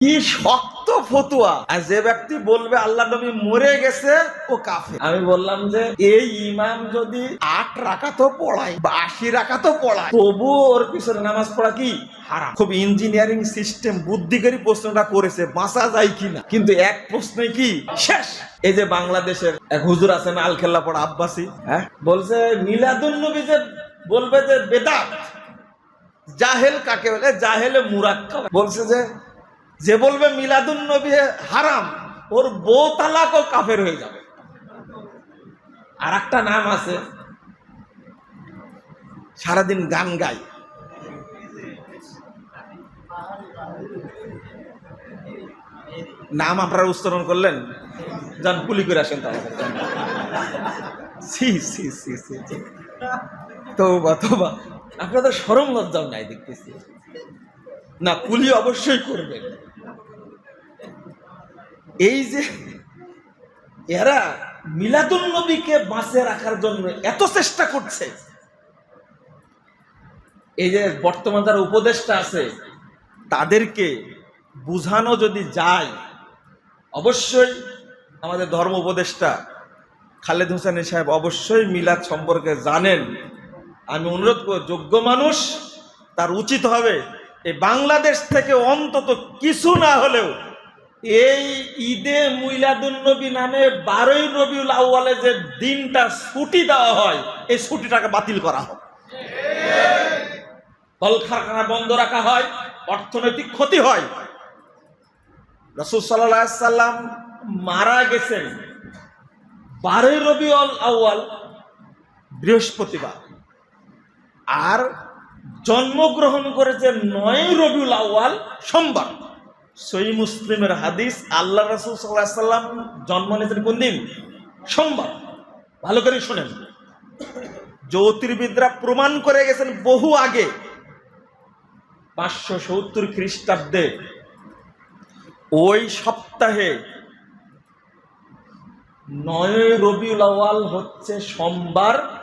কি শক্ত ফতুয়া। আর যে ব্যক্তি বলবে, আল্লাহ নবী মরে গেছে, ও কাফে আমি বললাম যে, এই ইমাম যদি আট রাকাতও পড়ায় বা আশি রাকাতও পড়ায়, তবু ওর পিছনে নামাজ পড়া কি? হারাম। খুব ইঞ্জিনিয়ারিং সিস্টেম বুদ্ধিকারী প্রশ্নটা করেছে, বাঁচা যায় কিনা? কিন্তু এক প্রশ্নে কি? শেষ। এই যে বাংলাদেশের এক হুজুর আছেন আল খেল্লা পড়া আব্বাসি হ্যাঁ? বলছে মিলাদুল নবী যে বলবে যে বেদাত, জাহেল কাকে বলে? জাহেলে মুরাক্কাব বলছে যে যে বলবে মিলাদুন নবী হারাম, ওর বউ তালাকও কাফের হয়ে যাবে। আর একটা নাম আছে, সারাদিন গান গাই। নাম আপনারা উচ্চারণ করলেন? যান পুলি করে আসেন তাহলে। সি সি। তৌবা তৌবা আপনাদের সরম লজ্জাও নাই দেখতেছি। না পুলি অবশ্যই করবেন। এই যে এরা মিলাদুল নবীকে বাঁচে রাখার জন্য এত চেষ্টা করছে। এই যে বর্তমান যারা উপদেষ্টা আছে, তাদেরকে বুঝানো যদি যায়, অবশ্যই আমাদের ধর্ম উপদেষ্টা খালেদ হোসেন সাহেব অবশ্যই মিলাদ সম্পর্কে জানেন। আমি অনুরোধ করব, যোগ্য মানুষ তার উচিত হবে। এই বাংলাদেশ থেকে অন্তত কিছু না হলেও এই ঈদে মুইলাদুন নবী নামে বারোই রবিউল আউ্বালে যে দিনটা ছুটি দেওয়া হয়, এই ছুটিটাকে বাতিল করা হয় কলকারখানা বন্ধ রাখা হয়, অর্থনৈতিক ক্ষতি হয়। রসুল সাল্লাম মারা গেছেন বারোই রবিউল আউ্য়াল, বৃহস্পতিবার। আর জন্মগ্রহণ করেছে নয় রবিউল আউ্য়াল, সোমবার। সই মুসলিমের হাদিস, আল্লাহ রসুল সাল্লাম জন্ম নিয়েছেন কোন দিন? সোমবার। ভালো করে শোনেন। জ্যোতির্বিদরা প্রমাণ করে গেছেন বহু আগে। পাঁচশো সত্তর খ্রিস্টাব্দে। ওই সপ্তাহে নয় রবিউল আওয়াল হচ্ছে সোমবার।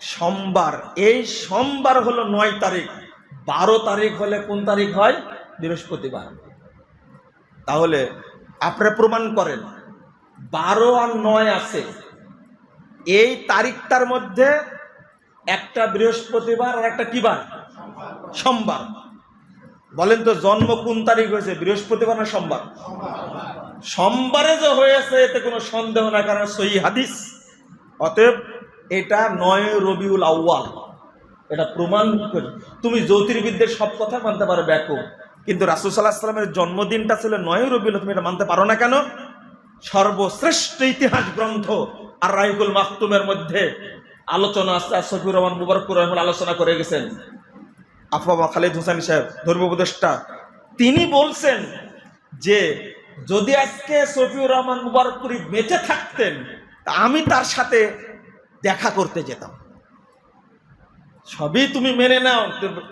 সোমবার, এই সোমবার হলো নয় তারিখ। বারো তারিখ হলে কোন তারিখ হয়? বৃহস্পতিবার। তাহলে আপনারা প্রমাণ করেন। বারো আর নয় আছে। এই তারিখটার মধ্যে একটা বৃহস্পতিবার আর একটা কি বার সোমবার। বলেন তো জন্ম কোন তারিখ হয়েছে, বৃহস্পতিবার না সোমবার? সোমবারে যে হয়েছে, এতে কোনো সন্দেহ না কারণ সহি হাদিস। অতএব এটা নয় রবিউল আউ্য়াল। এটা প্রমাণ তুমি জ্যোতির্বিদদের সব কথা মানতে পারো ব্যাকুম কিন্তু রাসুল সাল্লাহ সাল্লামের জন্মদিনটা ছিল নয় রবিউল তুমি এটা মানতে পারো না কেন? সর্বশ্রেষ্ঠ ইতিহাস গ্রন্থ আর রাইকুল মাহতুমের মধ্যে আলোচনা আছে, আর শফিউর রহমান মুবারকুর রহমান আলোচনা করে গেছেন। আফবাবা খালিদ হোসেন সাহেব ধর্ম উপদেষ্টা, তিনি বলছেন যে, যদি আজকে শফিউর রহমান মুবারকপুরি বেঁচে থাকতেন আমি তার সাথে দেখা করতে যেতাম। সবই তুমি মেনে নাও।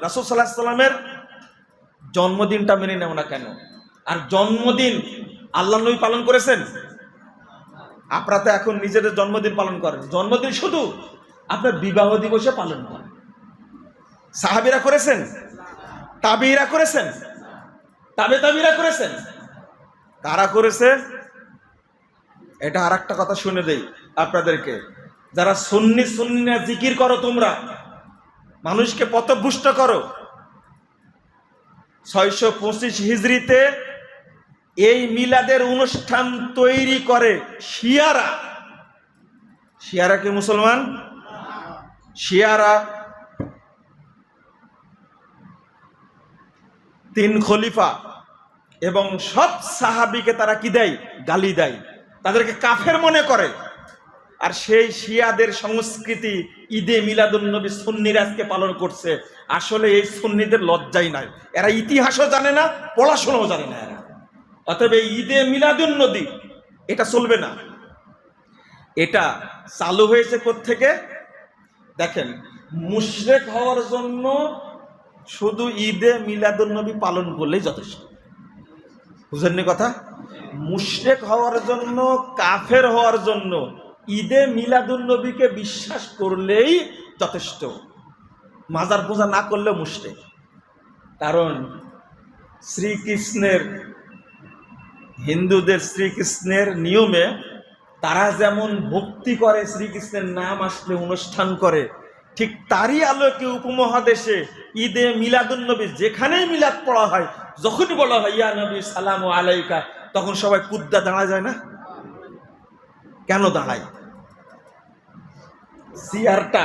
রাসুল সাল্লাহ সাল্লামের জন্মদিনটা মেনে নেও না কেন? আর জন্মদিন আল্লাহ নবী পালন করেছেন? আপনারা তো এখন নিজেদের জন্মদিন পালন করেন। জন্মদিন শুধু আপনার বিবাহ দিবসে পালন করেন। সাহাবিরা করেছেন? তাবিরা করেছেন? তাবে তাবিরা করেছেন? কারা করেছে এটা আর একটা কথা শুনে দেই আপনাদেরকে। যারা সুন্নি সুন্নি জিকির করো তোমরা, মানুষকে পথভুষ্ট করো। ছয়শো পঁচিশ হিজড়িতে এই মিলাদের অনুষ্ঠান তৈরি করে শিয়ারা। শিয়ারা কি মুসলমান? শিয়ারা। তিন খলিফা এবং সব সাহাবিকে তারা কি দেয়? গালি দেয়। তাদেরকে কাফের মনে করে। আর সেই শিয়াদের সংস্কৃতি ঈদে মিলাদুন্নবী সুন্নিরা আজকে পালন করছে। আসলে এই সুন্নিদের লজ্জাই নাই। এরা ইতিহাসও জানে না, পড়াশোনাও জানে না এরা। অতএব ঈদে মিলাদুন্নবী, এটা চলবে না। এটা চালু হয়েছে থেকে দেখেন, মুশরেক হওয়ার জন্য শুধু ঈদে মিলাদুন্নবী পালন করলেই যথেষ্ট। বুঝেননি কথা? মুশরেক হওয়ার জন্য, কাফের হওয়ার জন্য ঈদে মিলাদুল নবীকে বিশ্বাস করলেই যথেষ্ট। মাজার পূজা না করলেও মুশরেক। কারণ শ্রীকৃষ্ণের, হিন্দুদের শ্রীকৃষ্ণের নিয়মে তারা যেমন ভক্তি করে শ্রীকৃষ্ণের নাম আসলে অনুষ্ঠান করে, ঠিক তারই আলোকে উপমহাদেশে ঈদে মিলাদুন নবী যেখানেই মিলাদ পড়া হয়, যখনই বলা হয়, ইয়া নবী, সালাম আলাইকা, তখন সবাই কুদ্দা দাঁড়া যায় না। কেন দাঁড়ায় চেয়ারটা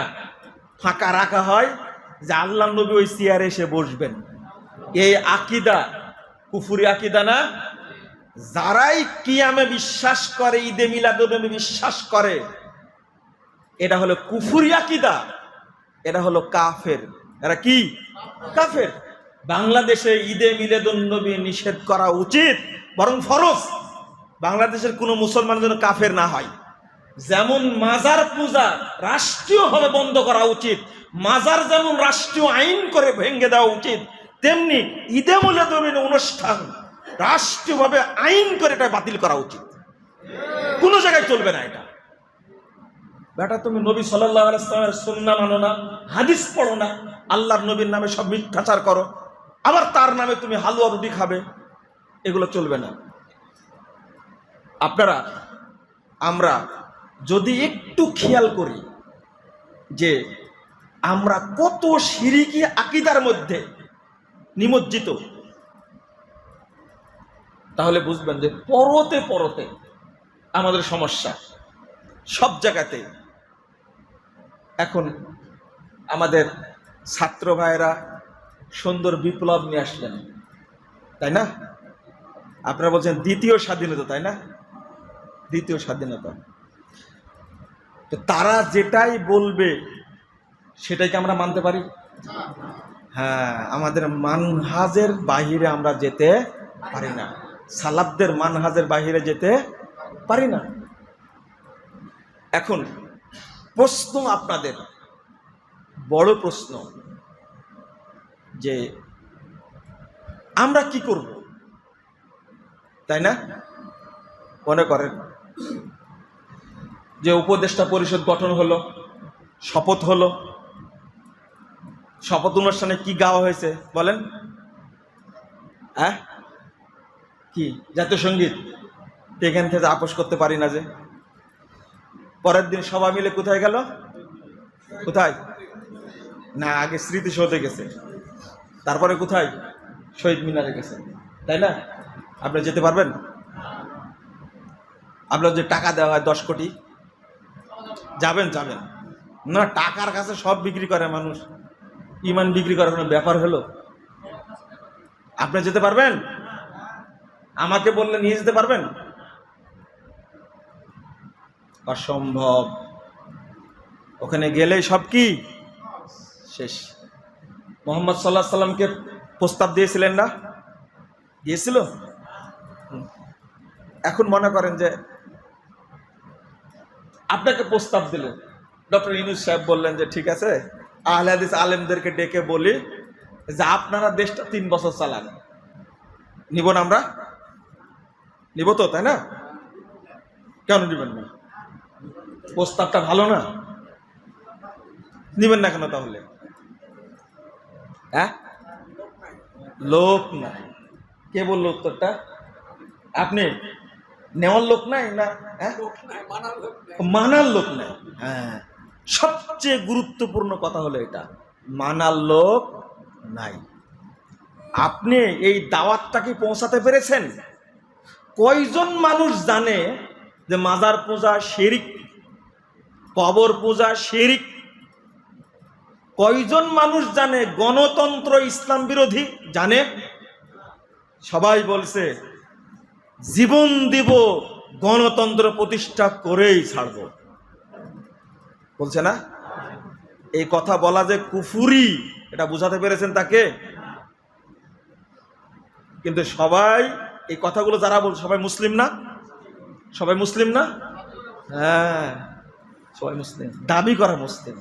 ফাঁকা রাখা হয় যে আল্লাহ নবী ওই চেয়ারে এসে বসবেন। এই আকিদা কুফুরি আকিদা না? যারাই কিয়ামে বিশ্বাস করে, ঈদে মিলাদুনবী বিশ্বাস করে, এটা হলো কুফুরি আকিদা, এটা হলো কাফের। এরা কি? কাফের। বাংলাদেশে ঈদে মিলাদুন্নবী নিষেধ করা উচিত, বরং ফরজ। বাংলাদেশের কোনো মুসলমান যেন কাফের না হয়। যেমন মাজার পূজা রাষ্ট্রীয়ভাবে বন্ধ করা উচিত, মাজার যেমন রাষ্ট্রীয় আইন করে ভেঙে দেওয়া উচিত, তেমনি ঈদে মিলাদুন্নবীর অনুষ্ঠান রাষ্ট্রীয়ভাবে আইন করে এটা বাতিল করা উচিত। কোনো জায়গায় চলবে না এটা। বেটা, তুমি নবী সাল্লামের সন্না মানো না, হাদিস পড়ো না, আল্লাহর নবীর নামে সব মিথ্যাচার করো, আবার তার নামে তুমি হালুয়া রুটি খাবে, এগুলো চলবে না। আপনারা, আমরা যদি একটু খেয়াল করি যে আমরা কত সিরিকি আকিদার মধ্যে নিমজ্জিত, তাহলে বুঝবেন যে পরতে পরতে আমাদের সমস্যা। সব জায়গাতে এখন আমাদের ছাত্র ভাইয়েরা সুন্দর বিপ্লব নিয়ে আসলেন, তাই না? আপনারা বলছেন দ্বিতীয় স্বাধীনতা, তাই না? দ্বিতীয় স্বাধীনতা। তো তারা যেটাই বলবে সেটাইকে আমরা মানতে পারি? হ্যাঁ আমাদের মানহাজের বাহিরে আমরা যেতে পারি না। সালাবদের মানহাজের বাহিরে যেতে পারি না। এখন, প্রশ্ন আপনাদের। বড় প্রশ্ন যে, আমরা কি করব? তাই না? মনে করেন যে উপদেষ্টা পরিষদ গঠন হলো, শপথ হলো, শপথ অনুষ্ঠানে কি গাওয়া হয়েছে বলেন? হ্যাঁ? কি? জাতীয় সংগীত? এখান থেকে আপোষ করতে পারি না যে। পরের দিন সবাই মিলে কোথায় গেল? কোথায়? না, আগে স্মৃতিসৌধে গেছে। তারপরে কোথায়? শহীদ মিনারে গেছে। তাই না? আপনি যেতে পারবেন? আপনার যে টাকা দেওয়া হয় দশ কোটি, যাবেন যাবেন। না, টাকার কাছে সব বিক্রি করে মানুষ। ইমান বিক্রি করার কোনো ব্যাপার হলো? আপনি যেতে পারবেন? আমাকে বললে নিয়ে যেতে পারবেন? অসম্ভব। ওখানে গেলেই সব কি? শেষ। মোহাম্মদ সাল্লাহ সাল্লামকে প্রস্তাব দিয়েছিলেন না? দিয়েছিল। এখন মনে করেন যে আপনাকে প্রস্তাব দিলেন ডক্টর ইনুস সাহেব বললেন যে, ঠিক আছে, আহলে হাদিস আলেমদেরকে ডেকে বলি যে, আপনারা দেশটা তিন বছর চালান। নিব না আমরা? নিব তো, তাই না? কেন নিবেন না? প্রস্তাবটা ভালো না? নিবেন না কেন তাহলে? হ্যাঁ? লোক নাই। কে বলল উত্তরটা? আপনি? নেওয়ার লোক নাই না? হ্যাঁ? মানার লোক নাই। হ্যাঁ। সবচেয়ে গুরুত্বপূর্ণ কথা হলো এটা, মানার লোক নাই। আপনি এই দাওয়াতটা কি পৌঁছাতে পেরেছেন? কয়জন মানুষ জানে যে মাজার পূজা শেরিক, কবর পূজা শেরিক? কয়জন মানুষ জানে গণতন্ত্র ইসলাম বিরোধী জানে? সবাই বলছে জীবন দিব, গণতন্ত্র প্রতিষ্ঠা করেই ছাড়ব। বলছে না? এই কথা বলা যে কুফুরি, এটা বুঝাতে পেরেছেন তাকে? কিন্তু সবাই এই কথাগুলো যারা বল, সবাই মুসলিম না? সবাই মুসলিম না? হ্যাঁ সবাই মুসলিম। দাবি করা মুসলিম।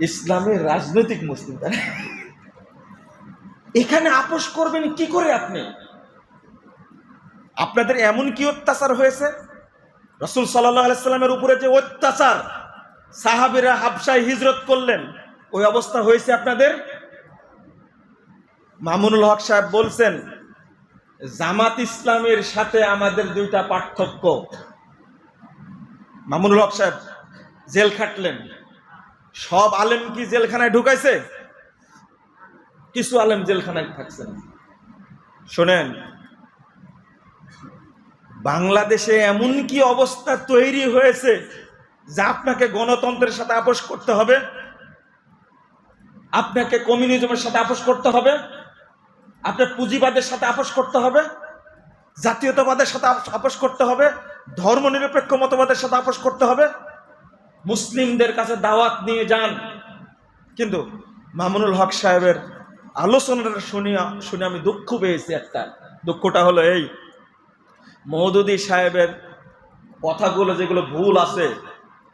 ইসলামের রাজনৈতিক মুসলিম না? এখানে আপোষ করবেন কি করে আপনি? আপনাদের এমন কি অত্যাচার হয়েছে? রসুল সাল্লাহ উপরে যে অত্যাচার সাহাবিরা হাবসায় হিজরত করলেন, ওই অবস্থা হয়েছে আপনাদের? মামুনুল হক সাহেব বলছেন, জামাত ইসলামের সাথে আমাদের দুইটা পার্থক্য। মামুনুল হক সাহেব, জেল খাটলেন। সব আলেম কি জেলখানায় ঢুকাইছে? কিছু আলেম জেলখানায় থাকছেন। শোনেন, বাংলাদেশে এমন কি অবস্থা তৈরি হয়েছে যা আপনাকে গণতন্ত্রের সাথে আপোষ করতে হবে? আপনাকে কমিউনিজমের সাথে আপোষ করতে হবে? আপনার পুঁজিবাদের সাথে আপোষ করতে হবে? জাতীয়তাবাদের সাথে আপোষ- করতে হবে? ধর্মনিরপেক্ষ মতবাদের সাথে আপোষ করতে হবে? মুসলিমদের কাছে দাওয়াত নিয়ে যান। কিন্তু মামুনুল হক সাহেবের আলোচনাটা শুনে শুনে আমি দুঃখ পেয়েছি একটা। দুঃখটা হলো এই, মহদুদি সাহেবের কথাগুলো যেগুলো ভুল আছে,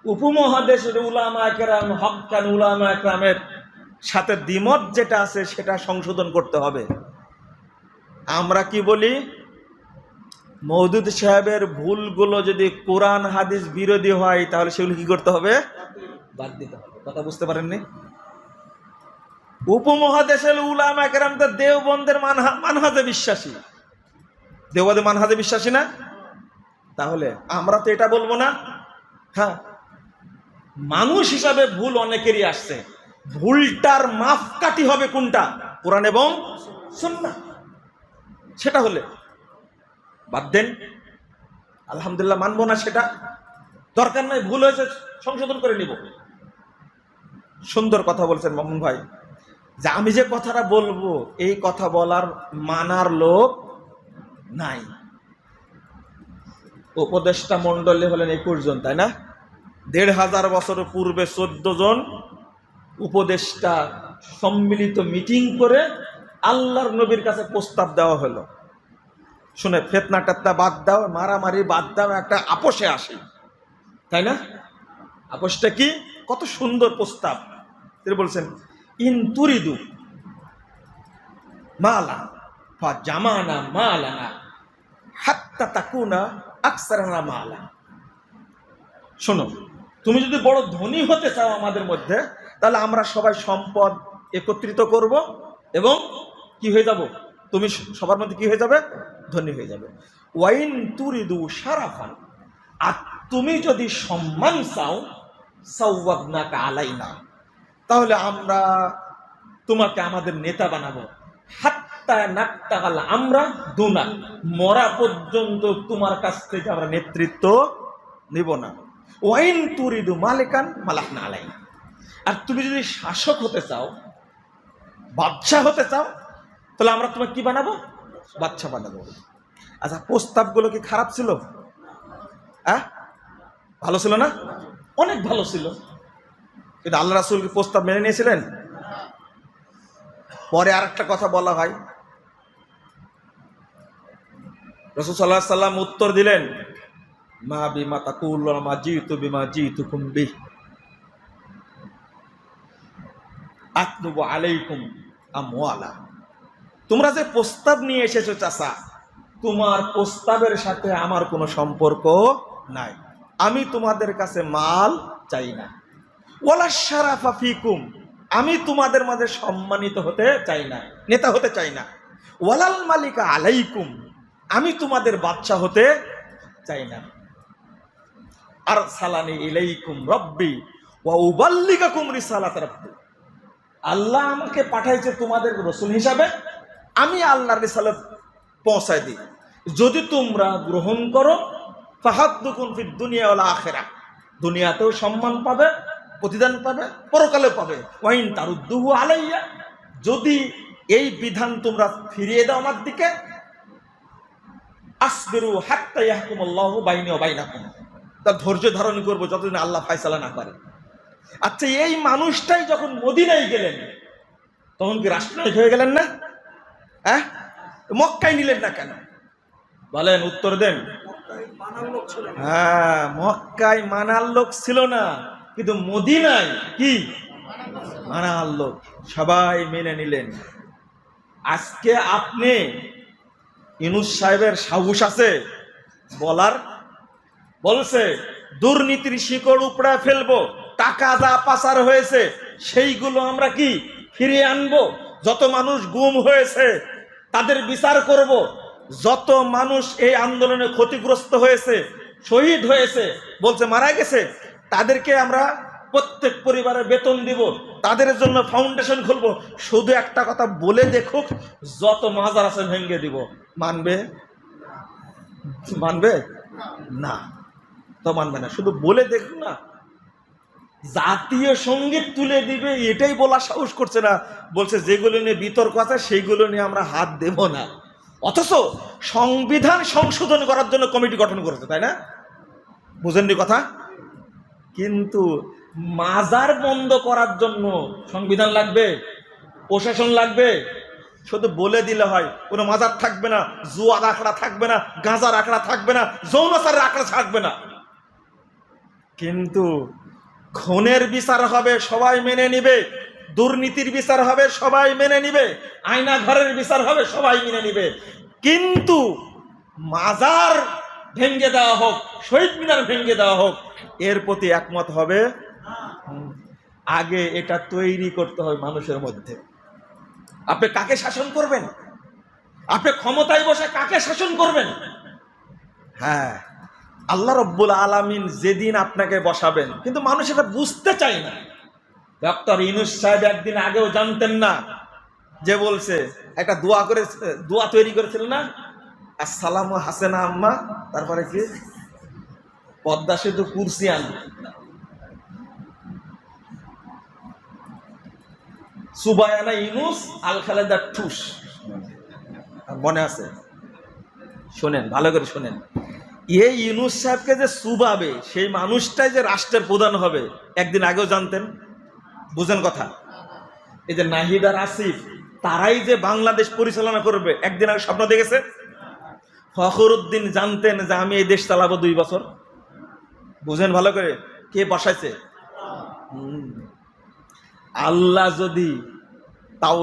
উপমহাদেশের উলামা একরাম, হকান উলামা একরামের সাথে দ্বিমত যেটা আছে সেটা সংশোধন করতে হবে। আমরা কি বলি? মৌদুদ সাহেবের ভুলগুলো যদি কোরআন, হাদিস বিরোধী হয়, তাহলে সেগুলো কি করতে হবে? বাদ দিতে হবে। কথা বুঝতে পারেননি? উপমহাদেশের উলাম একরাম তো দেওবন্দের মানহা মানহাজে বিশ্বাসী। দেওবন্দের মানহাজে বিশ্বাসী না? তাহলে আমরা তো এটা বলব না। হ্যাঁ মানুষ হিসাবে ভুল অনেকেরই আসছে। ভুলটার মাপকাঠি হবে কোনটা? কোরআন এবং সুন্নাহ। সেটা হলে বাদ দেন। আলহামদুলিল্লাহ মানবো না সেটা। দরকার নাই, ভুল হয়েছে, সংশোধন করে নিব। সুন্দর কথা বলছেন মামুন ভাই। যে আমি যে কথাটা বলব, এই কথা বলার মানার লোক নাই। উপদেষ্টা মণ্ডলী হলেন একুশ জন তাই না? দেড় হাজার বছর পূর্বে চোদ্দ জন উপদেষ্টা সম্মিলিত মিটিং করে আল্লাহর নবীর কাছে প্রস্তাব দেওয়া হলো। শুনে ফেতনা টেতনা বাদ দাও, মারামারি বাদ দাও, একটা আপোষে আসে। তাই না? আপোষটা কি? কত সুন্দর প্রস্তাব। তিনি বলছেন ইন তুরিদু। মালা, ফা জামানা মালানা হাত্তা তাকুনা আকসারানা মালা। শোনো, তুমি যদি বড় ধনী হতে চাও আমাদের মধ্যে, তাহলে আমরা সবাই সম্পদ একত্রিত করব এবং কি হয়ে যাব? তুমি সবার মধ্যে কি হয়ে যাবে? ধনী হয়ে যাবে। ওয়াইন তুরিদু সারাফান আর তুমি যদি সম্মান চাও সৌবাদনাকা আলাইনা। তাহলে আমরা তোমাকে আমাদের নেতা বানাবো। হাত্তা নাক্তাগাল আমরা দুনা। মরা পর্যন্ত তোমার কাছ থেকে আমরা নেতৃত্ব নিব না। ওয়াইন তুরিদু মালিকান মালাকনা আলাইনা। আর তুমি যদি শাসক হতে চাও বাদশাহ হতে চাও, তাহলে আমরা তোমাকে কি বানাবো? বাচ্চা বানাবো। আচ্ছা প্রস্তাবগুলো কি খারাপ ছিল? হ্যাঁ ভালো ছিল না? অনেক ভালো ছিল। কিন্তু আল্লাহ রাসুল প্রস্তাব মেনে নিয়েছিলেন? পরে আর একটা কথা বলা হয়। রসুল সাল্লাহ সাল্লাম উত্তর দিলেন, মা বিমা তাকুল মা জিতু বিমা জিতু কুম্বি আতনুবু আলাইকুম আমওয়ালা। তোমরা যে প্রস্তাব নিয়ে এসেছ চাচা, তোমার প্রস্তাবের সাথে আমার কোনো সম্পর্ক নাই। আমি তোমাদের কাছে মাল চাই না। ফিকুম, আমি তোমাদের মাঝে সম্মানিত হতে চাই না, নেতা হতে চাই না। ওয়ালাল মালিকা আলাইকুম, আমি তোমাদের বাচ্চা হতে চাই না। আর সালানি ইলাইকুম রব্বি ওয়া উবাল্লিগাকুম রিসালাত রাব্বি। আল্লাহ আমাকে পাঠাইছে তোমাদের রসুল হিসাবে, আমি আল্লাহর রিসালাত পৌঁছায় দিই। যদি তোমরা গ্রহণ করো ফাহাদ্দুকুন ফিদ দুনিয়া আখিরা দুনিয়াতেও সম্মান পাবে প্রতিদান পাবে পরকালে পাবে। ওয়াইন তারুদ্দুহু আলাইয়া যদি এই বিধান তোমরা ফিরিয়ে দাও আমার দিকে আসবিরু হাত্তা ইয়াহকুমুল্লাহু বাইনি ওয়া বাইনাকুম। তার ধৈর্য ধারণ করব যতদিন আল্লাহ ফায়সালা না করে। আচ্ছা এই মানুষটাই যখন মদিনায় গেলেন তখন কি রাষ্ট্রনায়ক হয়ে গেলেন না? হ্যাঁ? মক্কায় নিলেন না কেন? বলেন উত্তর দেন। হ্যাঁ মক্কায় মানার লোক ছিল না। কিন্তু মদিনায় কি? মানার লোক। সবাই মেনে নিলেন। আজকে আপনি ইনুস সাহেবের সাহস আছে বলার? বলছে, দুর্নীতির শিকড় উপড়া ফেলব, টাকা যা পাচার হয়েছে, সেইগুলো আমরা কি ফিরিয়ে আনব? যত মানুষ গুম হয়েছে, তাদের বিচার করব। যত মানুষ এই আন্দোলনে ক্ষতিগ্রস্ত হয়েছে, শহীদ হয়েছে, বলছে মারা গেছে তাদেরকে আমরা প্রত্যেক পরিবারের বেতন দিব, তাদের জন্য ফাউন্ডেশন খুলব। শুধু একটা কথা বলে দেখুক, যত মাজার আছে ভেঙে দিব। মানবে? মানবে? না। তো মানবে না। শুধু বলে দেখুক না। জাতীয় সংগীত তুলে দিবে, এটাই বলা সাহস করছে না। বলছে, যেগুলো নিয়ে বিতর্ক আছে, সেইগুলো নিয়ে আমরা হাত দেব না। অথচ সংবিধান সংশোধন করার জন্য কমিটি গঠন করেছে, তাই না? বুঝেননি কথা? কিন্তু মাজার বন্ধ করার জন্য সংবিধান লাগবে, প্রশাসন লাগবে। শুধু বলে দিলে হয়, কোনো মাজার থাকবে না, জুয়ার আখড়া থাকবে না, গাঁজার আখড়া থাকবে না যৌনচারের আখড়া থাকবে না। কিন্তু খুনের বিচার হবে, সবাই মেনে নিবে। দুর্নীতির বিচার হবে, সবাই মেনে নিবে। আয়না ঘরের বিচার হবে, সবাই মেনে নিবে। কিন্তু মাজার ভেঙ্গে দেওয়া হোক, শহীদ মিনার ভেঙ্গে দেওয়া হোক এর প্রতি একমত হবে? আগে এটা তৈরি করতে হবে মানুষের মধ্যে। আপনি কাকে শাসন করবেন? আপনি ক্ষমতায় বসে কাকে শাসন করবেন? হ্যাঁ আল্লাহ রব্বুল আলামিন যেদিন আপনাকে বসাবেন, কিন্তু মানুষ এটা বুঝতে চায় না। ডক্টর ইনুস সাহেব একদিন আগেও জানতেন না, যে বলছে, একটা দোয়া করে দোয়া তৈরি করেছিল না? আসসালাম হাসেনা আম্মা, তারপরে কি? পদ্মা সেতু কুরসিয়ান সুবায়ানা ইনুস আল খালেদা ঠুস। মনে আছে? শোনেন, ভালো করে শোনেন। এই ইউনুস সাহেবকে যে সুবাবে, সেই মানুষটাই যে রাষ্ট্রের প্রধান হবে, একদিন আগেও জানতেন? বুঝেন কথা। এই যে নাহিদার আসিফ, তারাই যে বাংলাদেশ পরিচালনা করবে, একদিন আগে স্বপ্ন দেখেছে? ফখরুদ্দিন জানতেন যে আমি এই দেশ চালাবো দুই বছর। বুঝেন ভালো করে কে বসাইছে? আল্লাহ যদি তাও